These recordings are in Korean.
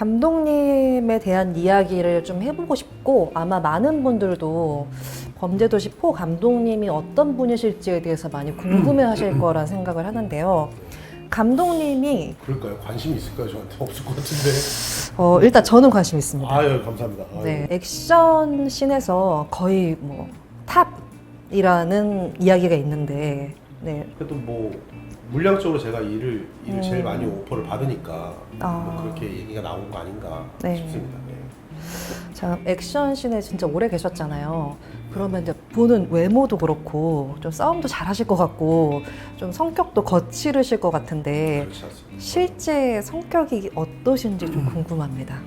감독님에 대한 이야기를 좀 해보고 싶고 아마 많은 분들도 범죄도시 포 감독님이 어떤 분이실지에 대해서 많이 궁금해하실 거란 생각을 하는데요. 감독님이 그럴까요? 관심이 있을까요? 저한테 없을 것 같은데. 어, 일단 저는 관심 있습니다. 아유 감사합니다. 아유. 네, 액션 씬에서 거의 뭐 탑이라는 이야기가 있는데, 네, 그래도 뭐 물량적으로 제가 일을 일을 음. 제일 많이 오퍼를 받으니까 아. 뭐 그렇게 얘기가 나온 거 아닌가 네. 싶습니다. 네. 자 액션 씬에 진짜 오래 계셨잖아요. 그러면 이제 보는 외모도 그렇고 좀 싸움도 잘하실 것 같고 좀 성격도 거칠으실 것 같은데 그렇지 않습니다. 실제 성격이 어떠신지 좀 궁금합니다.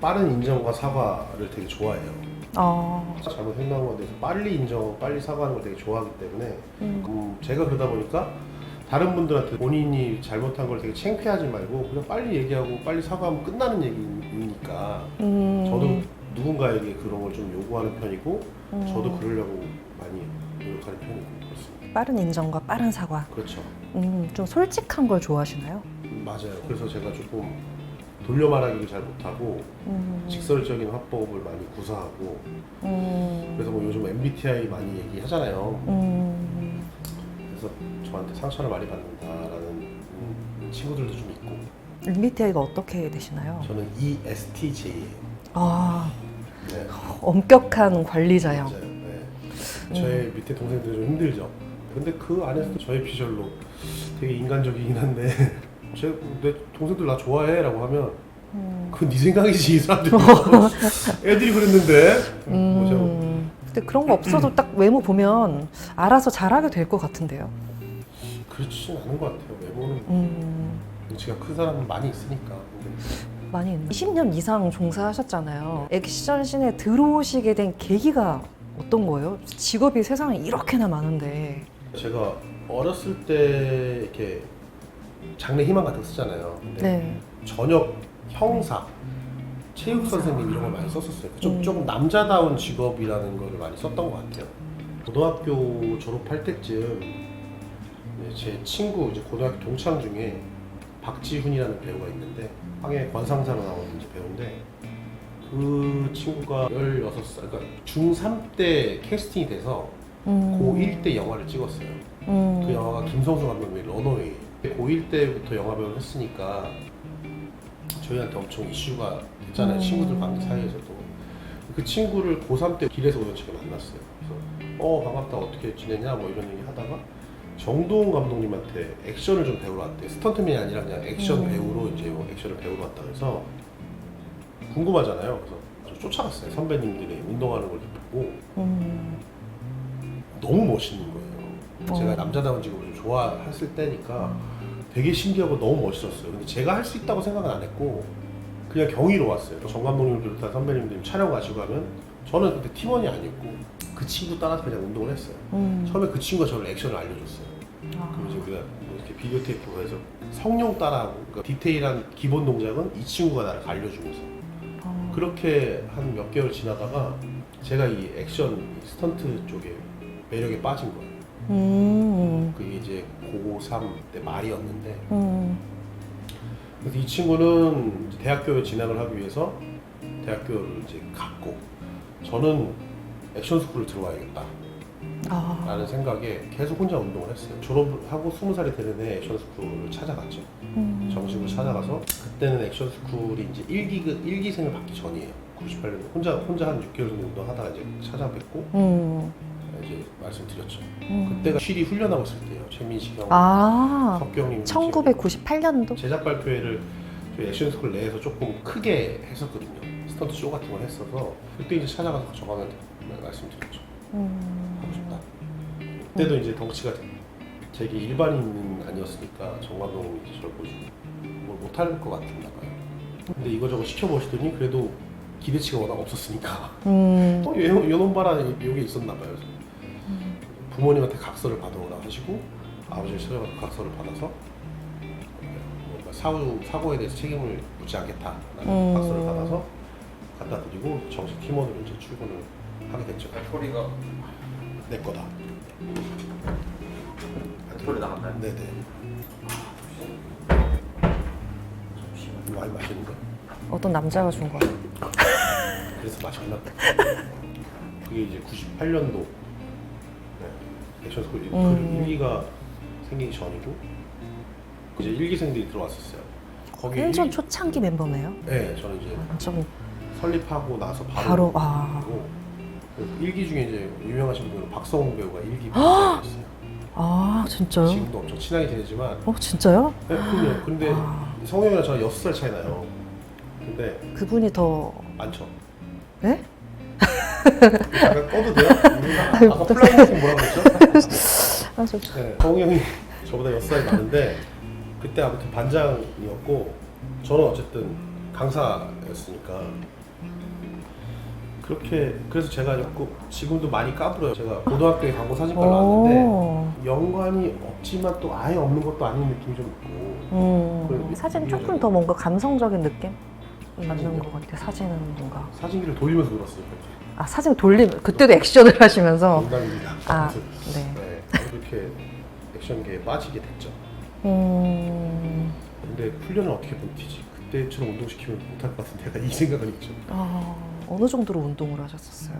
빠른 인정과 사과를 되게 좋아해요. 어, 잘못 행동한 것에 대해서 빨리 인정, 빨리 사과하는 걸 되게 좋아하기 때문에 음, 음, 제가 그러다 보니까 다른 분들한테 본인이 잘못한 걸 되게 창피하지 말고 그냥 빨리 얘기하고 빨리 사과하면 끝나는 얘기니까 음, 저도 누군가에게 그런 걸 좀 요구하는 편이고 음, 저도 그러려고 많이 노력하는 편이고 그렇습니다. 빠른 인정과 빠른 사과. 그렇죠. 음, 좀 솔직한 걸 좋아하시나요? 음, 맞아요. 그래서 제가 조금 돌려 말하기를 잘 못하고 음, 직설적인 화법을 많이 구사하고 음, 그래서 뭐 요즘 MBTI 많이 얘기하잖아요. 음, 그래서 저한테 상처를 많이 받는다라는 음, 친구들도 좀 있고 MBTI가 어떻게 되시나요? 저는 E ESTJ예요. 아, 네, 엄격한 관리자형. 맞아요. 네. 저의 밑에 동생들이 좀 힘들죠. 근데 그 안에서도 저의 피셜로 되게 인간적이긴 한데 제, 내 동생들 나 좋아해라고 하면 음. 그건 네 생각이지 이 사람들 애들이 그랬는데 뭐 제가 음, 근데 그런 거 없어도 딱 외모 보면 알아서 잘하게 될 것 같은데요. 그렇진 않은 것 같아요 외모는 음, 덩치가 큰 사람은 많이 있으니까 근데 많이 있네. 20년 이상 종사하셨잖아요. 액션 씬에 들어오시게 된 계기가 어떤 거예요? 직업이 세상에 이렇게나 많은데. 제가 어렸을 때 이렇게 장래 희망 같은 거 쓰잖아요 근데 네. 저녁 형사 체육 선생님 이런 걸 많이 썼었어요 좀, 음. 조금 남자다운 직업이라는 거를 많이 썼던 것 같아요 고등학교 졸업할 때쯤 이제 제 친구 이제 고등학교 동창 중에 박지훈이라는 배우가 있는데 황해 권상사로 나오는 이제 배우인데 그 친구가 16살 그러니까 중3 때 캐스팅이 돼서 음, 고1 때 영화를 찍었어요. 음, 그 영화가 김성수 감독의 러너웨이. 고1 때부터 영화 배우를 했으니까 저희한테 엄청 이슈가 됐잖아요 음. 친구들 관계 사이에서도. 그 친구를 고3 때 길에서 우연치게 만났어요. 그래서 어 반갑다. 어떻게 지내냐? 뭐 이런 얘기 하다가 정동훈 감독님한테 액션을 좀 배우러 왔대 스턴트맨이 아니라 그냥 액션 음. 배우로 이제 뭐 액션을 배우러 왔다 그래서 궁금하잖아요 그래서 좀 쫓아갔어요 선배님들이 운동하는 걸 보고 음, 너무 멋있는 거예요. 어. 제가 남자다운 직업을 좀 좋아했을 때니까 되게 신기하고 너무 멋있었어요. 근데 제가 할 수 있다고 생각은 안 했고 그냥 경위로 왔어요. 정 감독님을 비롯한 선배님들 이 촬영 가시고 하면 저는 그때 팀원이 아니었고 그 친구 따라서 그냥 운동을 했어요. 음. 처음에 그 친구가 저를 액션을 알려줬어요. 아, 그럼 이제 우리가 뭐 이렇게 비디오 테이프로 해서 성룡 따라하고 그러니까 디테일한 기본 동작은 이 친구가 나를 알려주면서 어, 그렇게 한 몇 개월 지나다가 제가 이 액션 이 스턴트 쪽에 매력에 빠진 거예요. 음, 그게 이제 고3 때 말이었는데 음, 그래서 이 친구는 이제 대학교에 진학을 하기 위해서 대학교를 이제 갔고 저는 액션 스쿨을 들어와야겠다. 아, 라는 생각에 계속 혼자 운동을 했어요. 졸업하고 20살이 되는 해 액션 스쿨을 찾아갔죠. 음, 정식으로 찾아가서 그때는 액션 스쿨이 이제 1기, 1기생을 받기 전이에요. 98년 혼자 혼자 한 6개월 정도 운동하다가 이제 찾아뵙고 음, 이제 말씀드렸죠. 음. 그때가 쉬리 훈련하고 있을 때예요. 최민식 형, 아, 석경님 1998년도? 제작 발표회를 저희 액션 스쿨 내에서 조금 크게 했었거든요. 스턴트 쇼 같은 걸 했어서 그때 이제 찾아가서 저한테 말씀드렸죠. 음, 하고 싶다. 그때도 이제 덩치가 되게 일반인은 아니었으니까 정 감독님이 이제 저를 보시고 뭘 못할 것 같았나 봐요. 근데 이거저거 시켜보시더니 그래도 기대치가 워낙 없었으니까 음, 어, 요, 요놈 봐라 여기 있었나 봐요. 그래서 부모님한테 각서를 받아오라 하시고 아버지를 찾아가서 각서를 받아서 뭔가 사후 사고에 대해서 책임을 묻지 않겠다라는 음. 각서를 받아서 갖다 드리고 정식 팀원으로 이제 출근을 하게 됐죠. 소리가 내 거다. 소리 나갔나요? 네네. 많이 마시는 거. 어떤 남자가 준 거예요? 그래서 났다. 그게 이제 98년도 네. 액션 스쿨 음. 그 1기가 생기기 전이고 이제 1기생들이 들어왔었어요. 거기 완전 일- 초창기 멤버네요. 네, 저는 이제 좀 설립하고 나서 바로 바로, 아. 고 1기 중에 이제 유명하신 분은 박성웅 배우가 1기 배우였어요. 아 진짜요? 지금도 엄청 친하게 지내지만 어 진짜요? 네, 그럼요. 근데 아. 성형이랑 저랑 6살 차이 나요. 근데 그분이 더 많죠. 네? 잠깐 꺼도 돼요? 아까 플라이팅 뭐라고 그랬죠? 아, 저, 네, 성우 형이 저보다 6살 많은데 그때 아무튼 반장이었고 저는 어쨌든 강사였으니까 그렇게 그래서 제가 자꾸 지금도 많이 까불어요. 제가 고등학교에 광고 사진과 나왔는데 오. 연관이 없지만 또 아예 없는 것도 아닌 느낌이 좀 있고 음, 사진 조금. 더 뭔가 감성적인 느낌? 맞는? 것 같아. 사진은 뭔가. 사진기를 돌리면서 놀았으니까 아 사진 돌림 그때도 액션을 하시면서. 농담입니다. 아 그래서 네. 네, 그렇게 액션계에 빠지게 됐죠. 음. 근데 훈련을 어떻게 버티지? 그때처럼 운동시키면 못할 것 같은데 약간 이 생각은 있죠. 아, 어느 정도로 운동을 하셨었어요?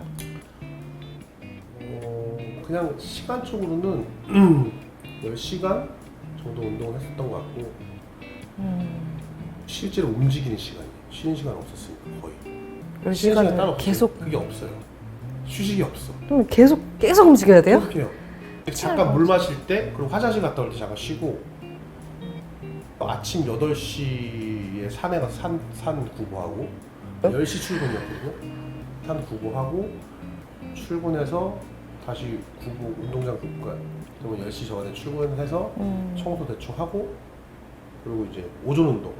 어, 그냥 시간적으로는 10시간 정도 운동을 했었던 것 같고 음. 실제로 움직이는 시간이 쉬는 시간 없었으니까 거의 열 쉬는 시간 따로 없어요. 계속 그게 없어요 휴식이 없어 그럼 계속 계속 움직여야 돼요? 해요 잠깐 물 마실 때 그리고 화장실 갔다 올 때 잠깐 쉬고 아침 8시에 산에 가서 산, 산 구보하고 10시 출근이었거든요 산 구보하고 출근해서 다시 구보 운동장 구보 그러면 10시 전에 출근해서 음. 청소 대충 하고 그리고 이제 오전 운동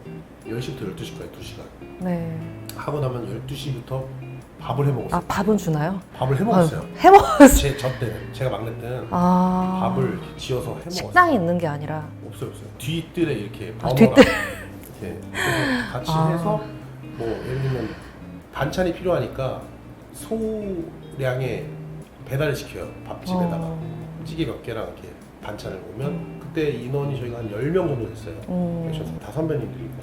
10시부터 12시까지 2시간 네. 하고 나면 12시부터 밥을 해 먹었어요 아 밥은 주나요? 밥을 해 먹었어요 아, 해먹었어요. 제저 때는 제가 막내 때는 아. 밥을 지어서 해 먹었어요 식당이 있는 게 아니라. 없어요 없어요 뒤뜰에 이렇게 아, 뒷뜰. 이렇게 그래서 같이 아. 해서 뭐 예를 들면 반찬이 필요하니까 소량의 배달을 시켜요 밥집에다가 어. 찌개 몇 개랑 이렇게 반찬을 오면 그때 인원이 저희가 한 10명 정도 됐어요 음. 그래서 다 선배님들이니까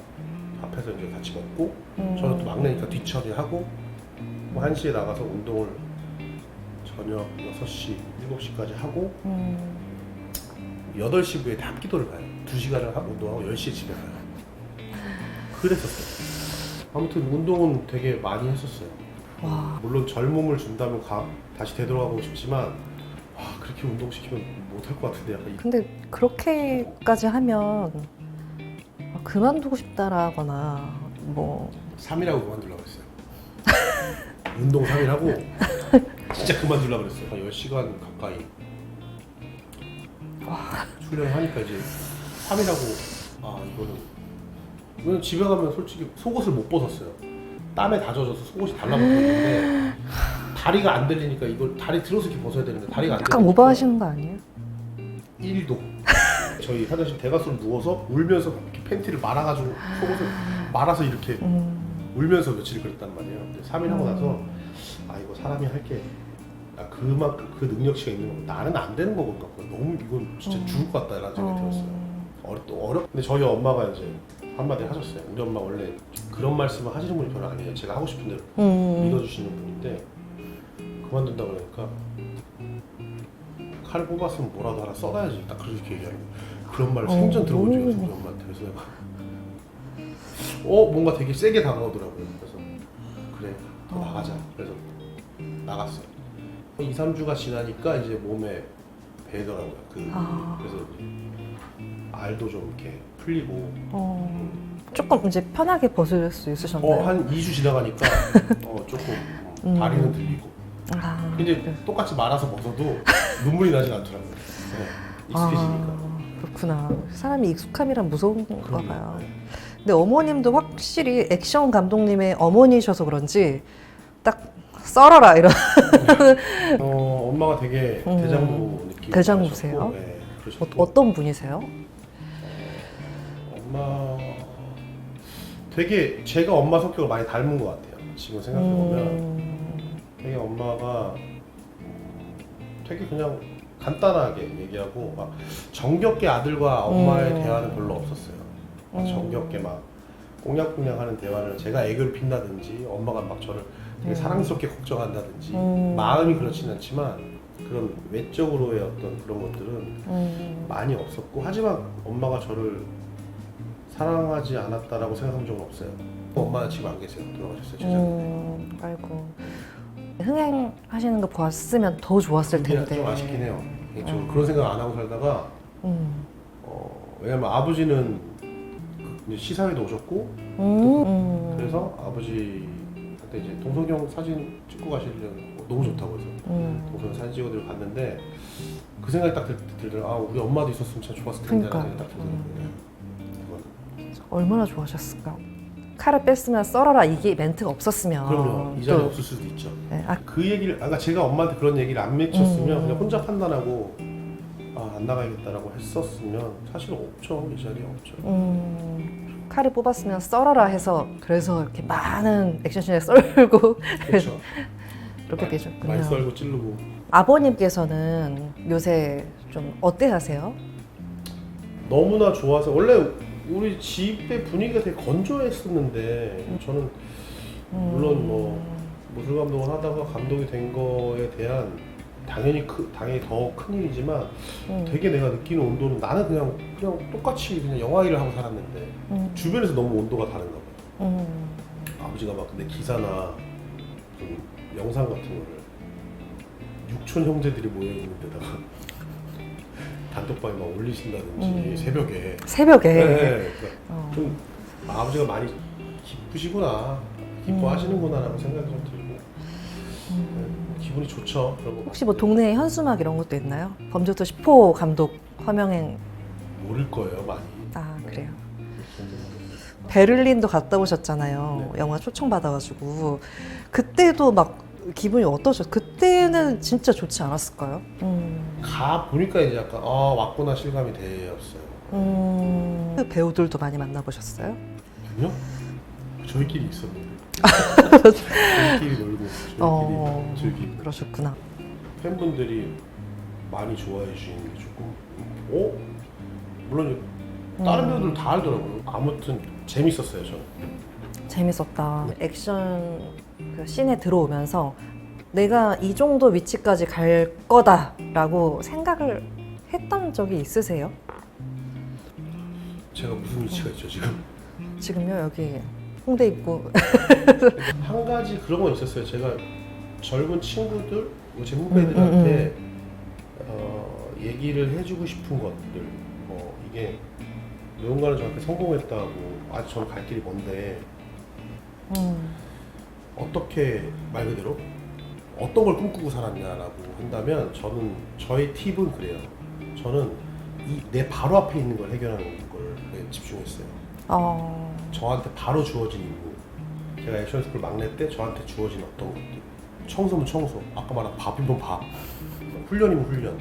앞에서 이제 같이 먹고 음. 저는 또 막내니까 뒤처리하고 뭐 1시에 나가서 운동을 저녁 6시, 7시까지 하고 음. 8시 부에 다 합기도를 가요 2시간을 하고 운동하고 10시에 집에 가요 그랬었어요 아무튼 운동은 되게 많이 했었어요 와. 물론 젊음을 준다면 가, 다시 되돌아가고 싶지만 와 그렇게 운동시키면 못할 것 같은데 약간 이- 근데 그렇게까지 하면 아, 그만두고 싶다라거나 뭐 3일하고 그만두려고 했어요. 운동 3일 하고 진짜 그만두려고 그랬어요. 한 10시간 가까이 훈련을 하니까 이제 3일 하고 아 이거는 이거는 집에 가면 솔직히 속옷을 못 벗었어요. 땀에 다 젖어서 속옷이 달라붙었는데 다리가 안 들리니까 이걸 다리 들어서 이렇게 벗어야 되는데 다리가 안 약간 들리니까 오버하시는 거 아니에요? 1도 저희 화장실 대가스로 누워서 울면서 이렇게 팬티를 말아가지고 속옷을 말아서 이렇게 음. 울면서 며칠 그랬단 말이에요. 근데 3일 하고 나서 아 이거 사람이 할게 아, 그만큼 그 능력치가 있는 거 나는 안 되는 보다. 너무 이건 진짜 음. 죽을 것 같다라는 생각이 들었어요. 어. 어렵 또 어렵. 근데 저희 엄마가 이제 한마디 하셨어요. 우리 엄마 원래 그런 말씀을 하시는 분이 별로 아니에요. 제가 하고 싶은 대로 음. 믿어주시는 분인데 그만둔다 그러니까 칼 뽑았으면 뭐라도 하나 써놔야지 딱 그렇게 얘기하는 거예요. 그런 말을 어. 생전 들어본 적이 오. 없어요 우리 엄마한테 그래서 내가 어 뭔가 되게 세게 다가오더라고요 그래서 그래 더 어. 나가자 그래서 나갔어요 2, 3주가 지나니까 이제 몸에 배더라고요 그 아. 그래서 알도 좀 이렇게 풀리고 어. 조금 이제 편하게 벗을 수 있으셨나요? 어 한 2주 지나가니까 어 조금 어, 음. 다리는 들리고 아. 근데 똑같이 말아서 벗어도 눈물이 나진 않더라고요. 네, 익숙해지니까. 아, 그렇구나. 사람이 익숙함이란 무서운가 그럼요. 봐요. 네. 근데 어머님도 확실히 액션 감독님의 어머니셔서 그런지 딱 썰어라 이런. 어, 엄마가 되게 음. 대장부 느낌. 대장부세요? 네, 어, 그러셨고 어떤 분이세요? 엄마 되게 제가 엄마 성격을 많이 닮은 것 같아요. 지금 생각해 보면 음, 되게 엄마가 음, 되게 그냥 간단하게 얘기하고 막 정겹게 아들과 엄마의 음. 대화는 별로 없었어요. 막 음. 정겹게 막 꽁냥꽁냥 하는 대화를 제가 애교를 핀다든지 엄마가 막 저를 되게 음. 사랑스럽게 걱정한다든지 음. 마음이 그렇진 않지만 그런 외적으로의 어떤 그런 것들은 음. 많이 없었고 하지만 엄마가 저를 사랑하지 않았다라고 생각한 적은 없어요. 엄마는 지금 안 계세요. 돌아가셨어요. 음, 아이고. 흥행하시는 거 보았으면 더 좋았을 그게 텐데. 좀 아쉽긴 해요. 개인적으로 음. 그런 생각 안 하고 살다가 음. 어, 왜냐면 아버지는 그 이제 시사회도 오셨고 음. 음. 그래서 아버지한테 이제 동석형 사진 찍고 가시려고 너무 좋다고 해서 음. 동석형 사진 찍어드리고 갔는데 그 생각이 딱 들, 들더라고요. 아 우리 엄마도 있었으면 참 좋았을 텐데 라는 그러니까. 생각이 딱 들더라고요. 얼마나 좋아하셨을까. 칼을 뺐으면 썰어라 이게 멘트가 없었으면. 그럼요. 이 자리에 또- 없을 수도 있죠. 네, 아, 그 얘기를 아까 제가 엄마한테 그런 얘기를 안 맺혔으면 음. 그냥 혼자 판단하고 아, 안 나가야겠다라고 했었으면 사실 없죠. 이 자리에 없죠. 음, 칼을 뽑았으면 썰어라 해서 그래서 이렇게 많은 액션씬에 썰고 그렇죠. 이렇게 많이 되셨군요. 썰고 찌르고 아버님께서는 요새 좀 어때 하세요? 너무나 좋아서 원래 우리 집의 분위기가 되게 건조했었는데 저는 음. 물론 뭐 무술 감독을 하다가 감독이 된 거에 대한 당연히 크, 당연히 더 큰 일이지만 음, 되게 내가 느끼는 온도는 나는 그냥 그냥 똑같이 그냥 영화 일을 하고 살았는데 음, 주변에서 너무 온도가 다른가 봐요. 음, 아버지가 막 근데 기사나 좀 영상 같은 거를 육촌 형제들이 모여 있는 데다가 단톡방에 막 올리신다든지 음. 새벽에 새벽에 네, 그러니까 어, 좀 아버지가 많이 기쁘시구나 기뻐하시는구나라고 생각이 좀 들고 음. 네, 기분이 좋죠 그런 거 혹시 뭐 동네에 현수막 이런 것도 있나요? 범죄도시 포 감독 허명행 모를 거예요 많이 아 그래요. 베를린도 갔다 오셨잖아요. 네. 영화 초청 받아가지고 그때도 막 기분이 어떠셨? 그 때는 진짜 좋지 않았을까요? 음, 가 보니까 이제 약간 아 왔구나 실감이 되었어요 음, 그 배우들도 많이 만나보셨어요? 아니요 저희끼리 있었는데 저희끼리 놀고 저희끼리 어. 즐기고 그러셨구나. 팬분들이 많이 좋아해 주시는 게 조금 어? 물론 다른 음. 배우들 다 알더라고요 아무튼 재밌었어요 저는 재밌었다. 액션 그 씬에 들어오면서 내가 이 정도 위치까지 갈 거다라고 생각을 했던 적이 있으세요? 제가 무슨 위치가 있죠 지금? 지금요? 여기 홍대 입구. 한 가지 그런 건 있었어요. 제가 젊은 친구들 뭐제 음, 후배들한테 어, 얘기를 해주고 싶은 것들. 뭐 이게 누군가는 저한테 성공했다고 아직 저는 갈 길이 먼데. 음, 어떻게 말 그대로 어떤 걸 꿈꾸고 살았냐라고 한다면 저는 저의 팁은 그래요. 저는 이 내 바로 앞에 있는 걸 해결하는 걸 집중했어요. 어, 저한테 바로 주어진 임무. 제가 액션 스쿨 막내 때 저한테 주어진 어떤 것들. 청소면 청소, 아까 말한 밥이면 밥, 훈련이면 훈련.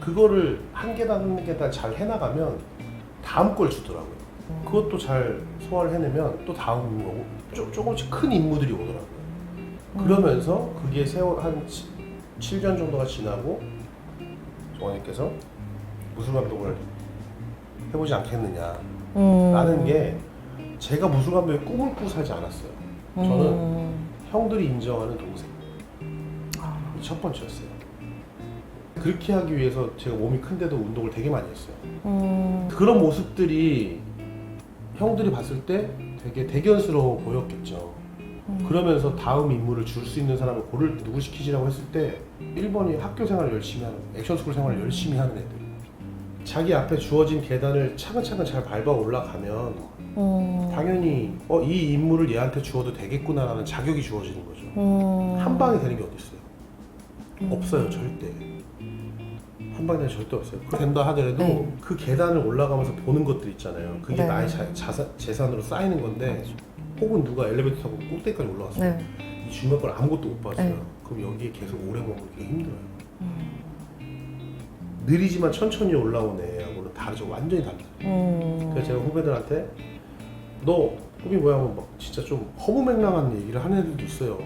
그거를 한 계단 한 계단 잘 해나가면 다음 걸 주더라고요. 그것도 잘 소화를 해내면 또 다음 거고 조, 조금씩 큰 임무들이 오더라고요. 그러면서 그게 세월 한 7년 정도가 지나고 정원님께서 무술 감독을 해보지 않겠느냐 음, 라는 게 제가 무술 감독의 꿈을 꾸고 살지 않았어요. 저는 음, 형들이 인정하는 동생 아, 이첫 번째였어요. 그렇게 하기 위해서 제가 몸이 큰데도 운동을 되게 많이 했어요. 음, 그런 모습들이 형들이 봤을 때 되게 대견스러워 보였겠죠. 음. 그러면서 다음 임무를 줄 수 있는 사람을 고를 누구 시키시라고 했을 때 1번이 학교 생활을 열심히 하는 액션 스쿨 생활을 열심히 하는 애들. 자기 앞에 주어진 계단을 차근차근 잘 밟아 올라가면 음, 당연히 어, 이 임무를 얘한테 주어도 되겠구나라는 자격이 주어지는 거죠. 음, 한 방에 되는 게 어디 있어요? 음. 없어요 절대. 한 방에 되는 게 절대 없어요. 그렇게 된다 하더라도 네. 그 계단을 올라가면서 보는 것들 있잖아요. 그게 네. 나의 자, 자산, 재산으로 쌓이는 건데 혹은 누가 엘리베이터 타고 꼭대기까지 올라왔어요 네. 이 중요한 걸 아무것도 못 봤어요. 네. 그럼 여기에 계속 오래 머무르기가 힘들어요. 음, 느리지만 천천히 올라온 애하고는 다르죠. 완전히 달라요. 음, 그래서 제가 후배들한테 너 꿈이 뭐야 하면 막 진짜 좀 허무맹랑한 얘기를 하는 애들도 있어요.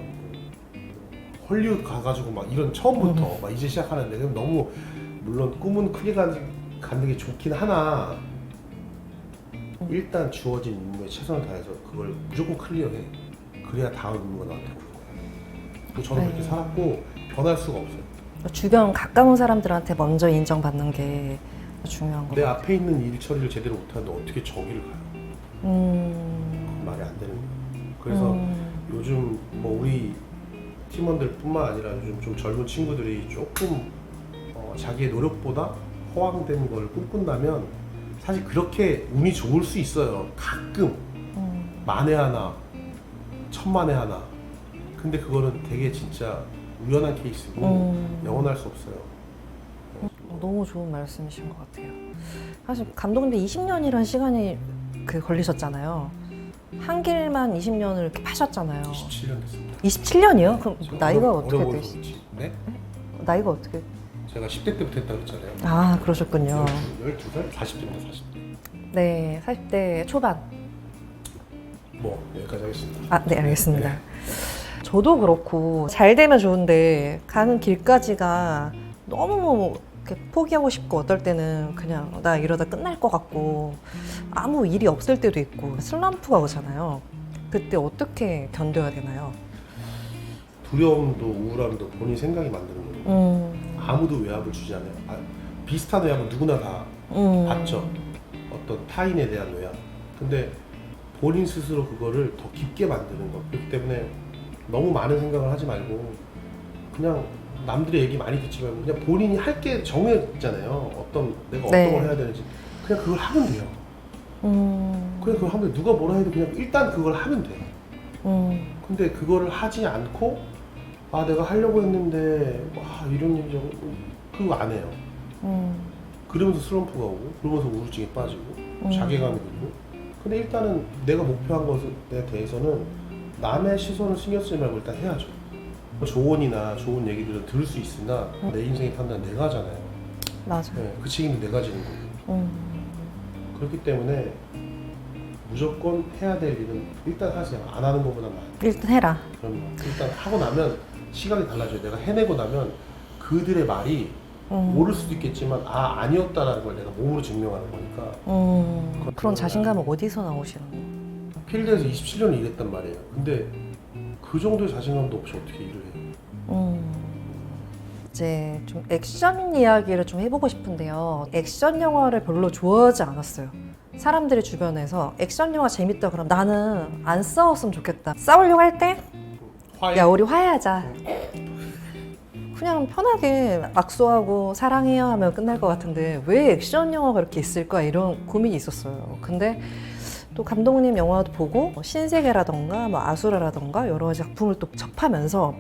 헐리우드 가가지고 막 이런 처음부터 막 이제 시작하는데 그럼 너무 물론 꿈은 크게 가- 갖는 게 좋긴 하나 일단 주어진 임무에 최선을 다해서 그걸 무조건 클리어해. 그래야 다음 임무가 나한테 오는 거야. 또 저는 그렇게 네. 살았고 변할 수가 없어요. 주변 가까운 사람들한테 먼저 인정받는 게 중요한 거 내 같아요. 앞에 있는 일 처리를 제대로 못하는데 어떻게 저기를 가요? 음. 말이 안 되는 거예요. 그래서 음. 요즘 뭐 우리 팀원들뿐만 아니라 요즘 좀 젊은 친구들이 조금 어, 자기의 노력보다 허황된 걸 꿈꾼다면 사실 그렇게 운이 좋을 수 있어요. 가끔 음. 만에 하나, 천만에 하나. 근데 그거는 되게 진짜 우연한 케이스고 음. 영원할 수 없어요. 어, 너무 좋은 말씀이신 것 같아요. 사실 감독님도 20년이라는 시간이 그 걸리셨잖아요. 한 길만 20년을 이렇게 파셨잖아요. 27년 됐습니다. 27년이요? 그럼 나이가 어떻게 어려 보여서 되시? 그렇지. 네? 나이가 어떻게? 제가 10대 때부터 했다고 했잖아요. 아 그러셨군요. 12살? 40대입니다, 40대. 네, 40대 초반. 뭐 여기까지 하겠습니다. 아, 네, 알겠습니다. 저도 그렇고 잘 되면 좋은데 가는 길까지가 너무 이렇게 포기하고 싶고 어떨 때는 그냥 나 이러다 끝날 것 같고 아무 일이 없을 때도 있고 슬럼프가 오잖아요. 그때 어떻게 견뎌야 되나요? 두려움도 우울함도 본인 생각이 만드는 거예요. 음, 아무도 외압을 주지 않아요. 아, 비슷한 외압은 누구나 다 음, 봤죠. 어떤 타인에 대한 외압. 근데 본인 스스로 그거를 더 깊게 만드는 거. 그렇기 때문에 너무 많은 생각을 하지 말고 그냥 남들의 얘기 많이 듣지 말고 그냥 본인이 할 게 정해졌잖아요. 어떤 내가 어떤 네. 걸 해야 되는지 그냥 그걸 하면 돼요. 음, 그냥 그걸 하면 돼. 누가 뭐라 해도 그냥 일단 그걸 하면 돼. 음, 근데 그거를 하지 않고 아 내가 하려고 했는데 와 이런 일이 좀 그거 안 해요. 음, 그러면서 슬럼프가 오고 그러면서 우울증에 빠지고 음. 자괴감이 들고 근데 일단은 내가 목표한 것에 대해서는 남의 시선을 신경 쓰지 말고 일단 해야죠 뭐 조언이나 좋은 얘기들은 들을 수 있으나 내 인생의 판단은 내가 하잖아요 맞아. 네, 그 책임은 내가 지는 거고 음, 그렇기 때문에 무조건 해야 될 일은 일단 하세요 안 하는 것보다 나아요 일단 해라. 그럼 일단 하고 나면 시각이 달라져요 내가 해내고 나면 그들의 말이 음, 모를 수도 있겠지만 아 아니었다라는 걸 내가 몸으로 증명하는 거니까 음, 그런 자신감은 어디서 나오시는 거예요? 필드에서 27년을 일했단 말이에요. 근데 그 정도의 자신감도 없이 어떻게 일을 해요? 음, 이제 좀 액션 이야기를 좀 해보고 싶은데요. 액션 영화를 별로 좋아하지 않았어요. 사람들이 주변에서 액션 영화 재밌다 그러면 나는 안 싸웠으면 좋겠다. 싸우려고 할 때, 화해? 야 우리 화해하자. 그냥 편하게 악수하고 사랑해요 하면 끝날 것 같은데 왜 액션 영화가 이렇게 있을까 이런 고민이 있었어요. 근데 또 감독님 영화도 보고 뭐 신세계라던가 뭐 아수라라던가 여러 가지 작품을 또 접하면서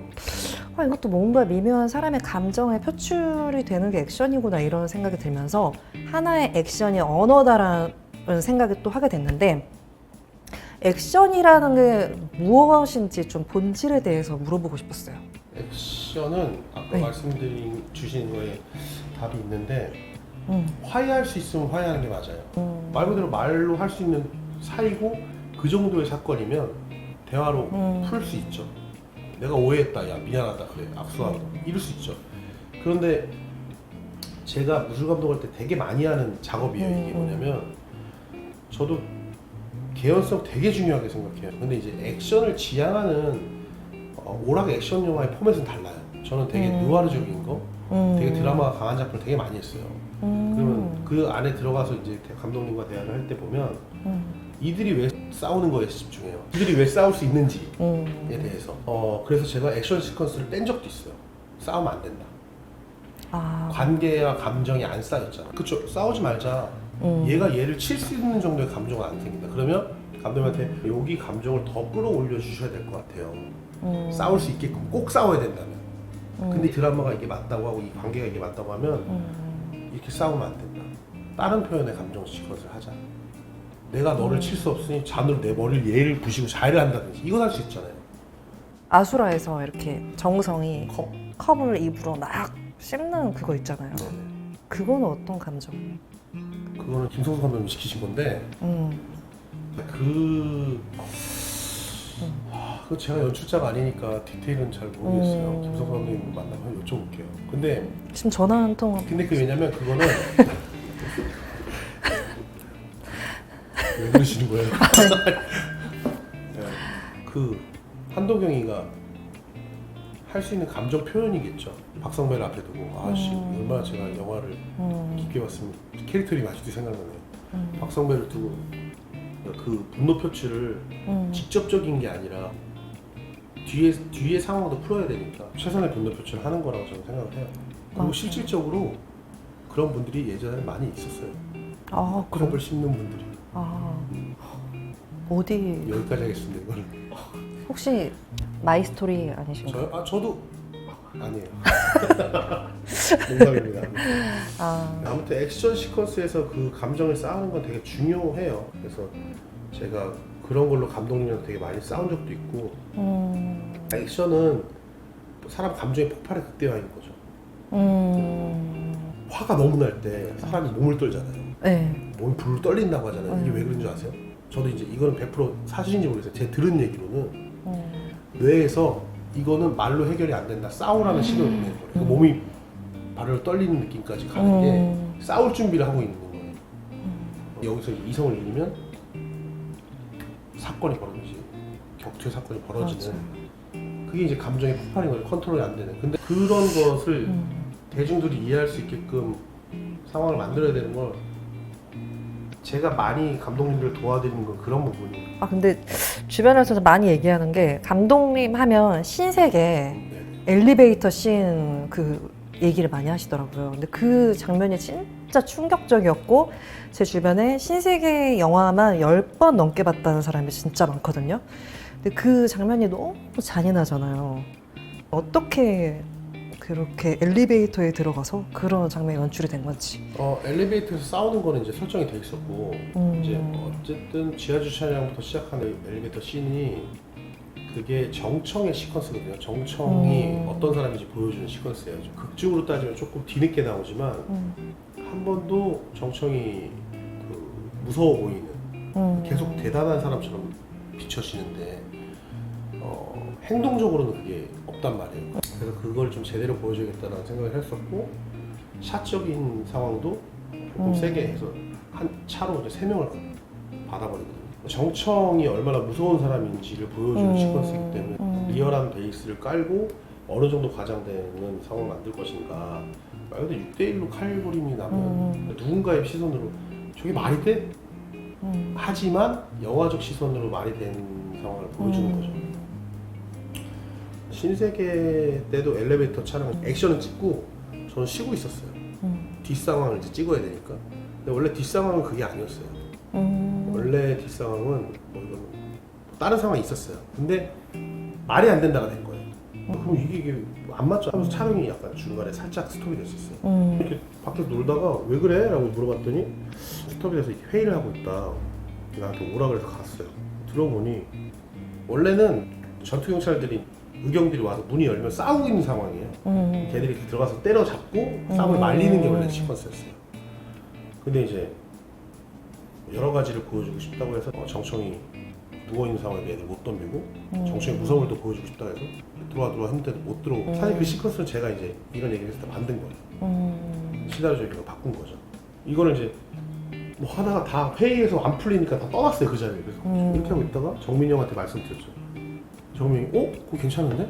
아, 이것도 뭔가 미묘한 사람의 감정에 표출이 되는 게 액션이구나 이런 생각이 들면서 하나의 액션이 언어다라는 생각을 또 하게 됐는데 액션이라는 게 무엇인지 좀 본질에 대해서 물어보고 싶었어요. 액션은 아까 네. 말씀드린 주신 거에 답이 있는데 음, 화해할 수 있으면 화해하는 게 맞아요. 음, 말 그대로 말로 할 수 있는 사이고 그 정도의 사건이면 대화로 음. 풀수 있죠. 내가 오해했다. 야 미안하다. 그래 악수하고 이럴 수 있죠. 그런데 제가 무술 감독할 때 되게 많이 하는 작업이에요. 이게 음, 음. 뭐냐면 저도 개연성 되게 중요하게 생각해요. 근데 이제 액션을 지향하는 어, 오락 액션 영화의 포맷은 달라요. 저는 되게 음. 누아르적인 거, 음, 되게 드라마가 강한 작품을 되게 많이 했어요. 음, 그러면 그 안에 들어가서 이제 대- 감독님과 대화를 할 때 보면 음, 이들이 왜 싸우는 거에 집중해요. 이들이 왜 싸울 수 있는지에 음, 대해서. 어 그래서 제가 액션 시퀀스를 뺀 적도 있어요. 싸우면 안 된다. 아, 관계와 감정이 안 쌓였잖아. 그쵸? 싸우지 말자. 음, 얘가 얘를 칠 수 있는 정도의 감정은 안 생긴다. 그러면 감독님한테 여기 감정을 더 끌어올려 주셔야 될 것 같아요. 음, 싸울 수 있게끔 꼭 싸워야 된다면. 음, 근데 이 드라마가 이게 맞다고 하고 이 관계가 이게 맞다고 하면 음, 이렇게 싸우면 안 된다. 다른 표현의 감정 시컷을 하자. 내가 너를 음. 칠수 없으니 잔으로 내 머리를 얘를 부시고 자해를 한다든지 이건 할 수 있잖아요. 아수라에서 이렇게 정성이 컵. 컵을 입으로 막 씹는 그거 있잖아요. 네네. 그거는 어떤 감정이에요? 그거는 김성수 감독님 시키신 건데 음, 그 아, 그거 제가 연출자가 아니니까 디테일은 잘 모르겠어요. 음. 김성수 감독님 만나면 여쭤볼게요. 근데 지금 전화 한 통. 근데 그 왜냐면 그거는 왜 그러시는 거예요? 네, 그 한도경이가 할 수 있는 감정 표현이겠죠. 박성배를 앞에 두고 아씨 음. 얼마나 제가 영화를 음, 깊게 봤으면 캐릭터 이름이 아직도 생각나네요. 음, 박성배를 두고 그 분노 표출을 음. 직접적인 게 아니라 뒤에 뒤에 상황도 풀어야 되니까 최선의 분노 표출을 하는 거라고 저는 생각을 해요. 그리고 맞아요. 실질적으로 그런 분들이 예전에 많이 있었어요. 아 그럼 컵을 씹는 분들이 아 어디 여기까지 하겠습니다. 이거는 혹시 마이 스토리 아니신가요? 저, 아 저도 아니에요. 농담입니다. 아, 아무튼 액션 시퀀스에서 그 감정을 쌓는 건 되게 중요해요. 그래서 제가 그런 걸로 감독님이랑 되게 많이 싸운 적도 있고 음, 액션은 사람 감정의 폭발의 극대화인 거죠. 음, 화가 너무 날 때 사람이 몸을 떨잖아요. 네, 몸이 불 떨린다고 하잖아요. 이게 음. 왜 그런 줄 아세요? 저도 이제 이거는 100% 사실인지 모르겠어요. 제 들은 얘기로는 음, 뇌에서 이거는 말로 해결이 안 된다. 싸우라는 신호를 보내는 거예요. 그러니까 몸이 발을 떨리는 느낌까지 가는 게 음, 싸울 준비를 하고 있는 거예요. 음, 여기서 이성을 잃으면 사건이 벌어지지. 격투 사건이 벌어지는 그게 이제 감정의 폭발인 거죠. 컨트롤이 안 되는. 근데 그런 것을 음, 대중들이 이해할 수 있게끔 상황을 만들어야 되는 걸 제가 많이 감독님들을 도와드리는 건 그런 부분이에요. 아 근데 주변에서 많이 얘기하는 게 감독님 하면 신세계 네. 엘리베이터 씬 그 얘기를 많이 하시더라고요. 근데 그 장면이 진짜 충격적이었고 제 주변에 신세계 영화만 10번 넘게 봤다는 사람이 진짜 많거든요. 근데 그 장면이 너무 잔인하잖아요. 어떻게 그렇게 엘리베이터에 들어가서 그런 장면이 연출이 된 건지. 어, 엘리베이터에서 싸우는 거는 이제 설정이 돼 있었고 음. 이제 어쨌든 지하 주차장부터 시작하는 엘리베이터 씬이 그게 정청의 시퀀스거든요. 정청이 음. 어떤 사람인지 보여주는 시퀀스예요. 좀 극적으로 따지면 조금 뒤늦게 나오지만 음, 한 번도 정청이 그 무서워 보이는 음. 계속 대단한 사람처럼 비춰지는데 어, 행동적으로는 그게 없단 말이에요. 그래서 그걸 좀 제대로 보여줘야겠다는 생각을 했었고 샷적인 상황도 조금 음. 세게 해서 한 차로 이제 세 명을 받아버리거든요. 정청이 얼마나 무서운 사람인지를 보여주는 음. 시퀀스이기 때문에 음. 리얼한 베이스를 깔고 어느 정도 과장되는 상황을 만들 것인가. 말 그대로 6대1로 칼부림이 나면 음. 누군가의 시선으로 저게 말이 돼? 음. 하지만 영화적 시선으로 말이 된 상황을 보여주는 음. 거죠. 신세계 때도 엘리베이터 촬영 액션을 찍고 저는 쉬고 있었어요. 음. 뒷 상황을 이제 찍어야 되니까. 근데 원래 뒷 상황은 그게 아니었어요. 음. 원래 뒷 상황은 뭐 이거는 다른 상황이 있었어요. 근데 말이 안 된다가 된 거예요. 그럼 이게, 이게 안 맞죠? 하면서 촬영이 약간 중간에 살짝 스톱이 됐었어요. 음. 이렇게 밖에서 놀다가 왜 그래? 라고 물어봤더니 스톱이 돼서 회의를 하고 있다. 나한테 오라 그래서 갔어요. 들어보니 원래는 전투 경찰들이 의경들이 와서 문이 열면 싸우고 있는 상황이에요. 음. 걔들이 들어가서 때려잡고 싸움을 음. 말리는 게 원래 시퀀스였어요. 근데 이제 여러 가지를 보여주고 싶다고 해서 어, 정청이 누워 있는 상황에 애들 못 덤비고 음. 정청의 무서움을 또 보여주고 싶다 해서 들어와 들어와 했는데도 못 들어오고 음. 사실 그 시퀀스는 제가 이제 이런 얘기를 했을 때 만든 거예요. 음. 시나리오적으로 바꾼 거죠. 이거는 이제 뭐 하다가 다 회의에서 안 풀리니까 다 떠났어요 그 자리에. 그래서 음. 이렇게 하고 있다가 정민이 형한테 말씀드렸죠. 정민이, 어? 그거 괜찮은데?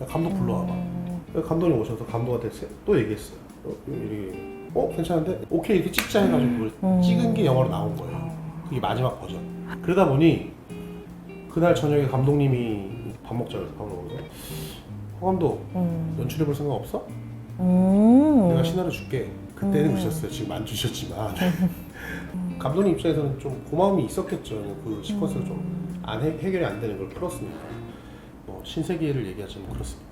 야, 감독 불러와봐. 음. 그래서 감독님 오셔서 감독한테 세- 또 얘기했어요. 어, 이렇게, 어? 괜찮은데? 오케이 이렇게 찍자 해가지고 그걸 음. 찍은 게 영화로 나온 거예요. 그게 마지막 버전. 그러다 보니 그날 저녁에 감독님이 밥 먹자고 해서 밥 먹으면서 허 감독 음. 연출해볼 생각 없어? 음. 내가 시나리오 줄게. 그때는 음. 그러셨어요. 지금 안 주셨지만 감독님 입장에서는 좀 고마움이 있었겠죠. 그 시퀀스가 좀안 해결이 안 되는 걸 풀었으니까. 뭐 신세계를 얘기하자면 그렇습니다.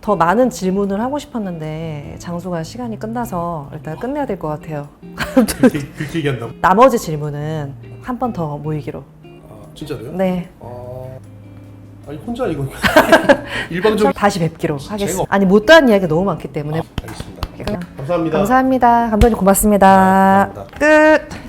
더 많은 질문을 하고 싶었는데 장소가 시간이 끝나서 일단 끝내야 될 것 같아요. 그렇게, 그렇게 얘기한다고? 나머지 질문은 한 번 더 모이기로. 아, 진짜로요? 네. 아, 아니 혼자 이거 일방적으로 다시 뵙기로 하겠습니다. 없- 아니 못다한 이야기가 너무 많기 때문에. 아, 알겠습니다. 그냥 감사합니다. 감사합니다. 감독님 고맙습니다. 아, 감사합니다. 끝.